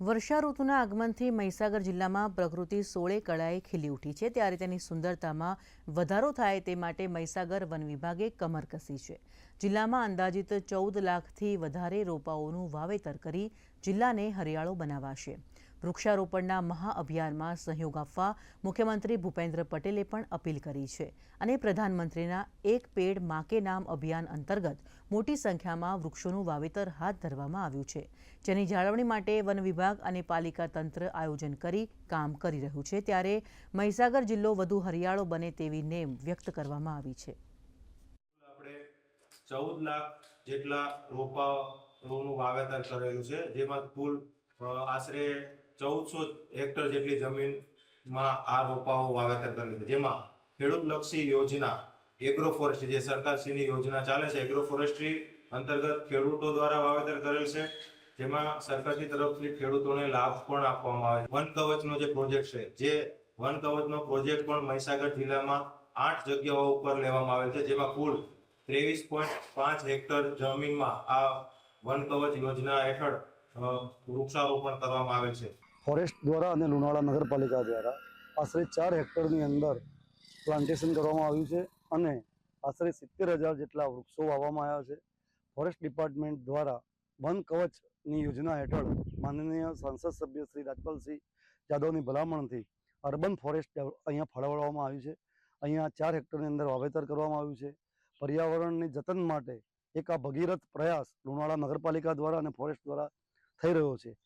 વર્ષા ઋતુના આગમનથી મહીસાગર જિલ્લામાં પ્રકૃતિ સોળે કળાએ ખીલી ઉઠી છે. ત્યારે તેની સુંદરતામાં વધારો થાય તે માટે મહીસાગર વન વિભાગે કમર કસી છે. જિલ્લામાં અંદાજિત ચૌદ લાખથી વધારે રોપાઓનું વાવેતર કરી જિલ્લાને હરિયાળો બનાવાશે. વૃક્ષારોપણના મહાઅભિયાનમાં સહયોગ આપવા મુખ્યમંત્રી ભૂપેન્દ્ર પટેલે પણ અપીલ કરી છે અને પ્રધાનમંત્રીના એક પેડ માકે નામ અભિયાન અંતર્ગત મોટી સંખ્યામાં વૃક્ષોનું વાવેતર હાથ ધરવામાં આવ્યું છે. જેની જાળવણી માટે વન વિભાગ અને પાલિકા તંત્ર આયોજન કરી કામ કરી રહ્યું છે. ત્યારે મહીસાગર જિલ્લો વધુ હરિયાળો બને તેવી નેમ વ્યક્ત કરવામાં આવી છે. ચૌદ લાખ જેટલા રોપાઓનું વાવેતર કરેલું છે. જેમાં કુલ આશરે ચૌદસો હેક્ટર જેટલી જમીનમાં આ રોપાઓ વાવેતર કરેલ છે જેમાં ખેડૂતલક્ષી યોજના એગ્રો ફોરેસ્ટ્રી જે સરકારશ્રીની યોજના ચાલે છે એગ્રો ફોરેસ્ટ્રી અંતર્ગત ખેડૂતો દ્વારા વાવેતર કરેલ છે. જેમાં સરકારની તરફથી ખેડૂતોને લાભ પણ આપવામાં આવે છે. વન કવચનો જે પ્રોજેક્ટ છે, જે વન કવચનો પ્રોજેક્ટ પણ મહીસાગર જિલ્લામાં આઠ જગ્યાઓ ઉપર લેવામાં આવેલ છે, જેમાં કુલ ત્રેવીસ પોઈન્ટ પાંચ હેક્ટર જમીનમાં આ વન કવચ યોજના હેઠળ વૃક્ષારોપણ કરવામાં આવે છે. ફોરેસ્ટ દ્વારા અને લુણાવાડા નગરપાલિકા દ્વારા આશરે ચાર હેક્ટરની અંદર પ્લાન્ટેશન કરવામાં આવ્યું છે અને આશરે સિત્તેર હજાર જેટલા વૃક્ષો વાવવામાં આવ્યા છે. ફોરેસ્ટ ડિપાર્ટમેન્ટ દ્વારા વન કવચની યોજના હેઠળ માનનીય સાંસદ સભ્ય શ્રી રાજપાલસિંહ યાદવની ભલામણથી અર્બન ફોરેસ્ટ અહીંયા ફાળવવામાં આવ્યું છે. અહીંયા ચાર હેક્ટરની અંદર વાવેતર કરવામાં આવ્યું છે. પર્યાવરણની જતન માટે એક આ ભગીરથ પ્રયાસ લુણાવાડા નગરપાલિકા દ્વારા અને ફોરેસ્ટ દ્વારા થઈ રહ્યો છે.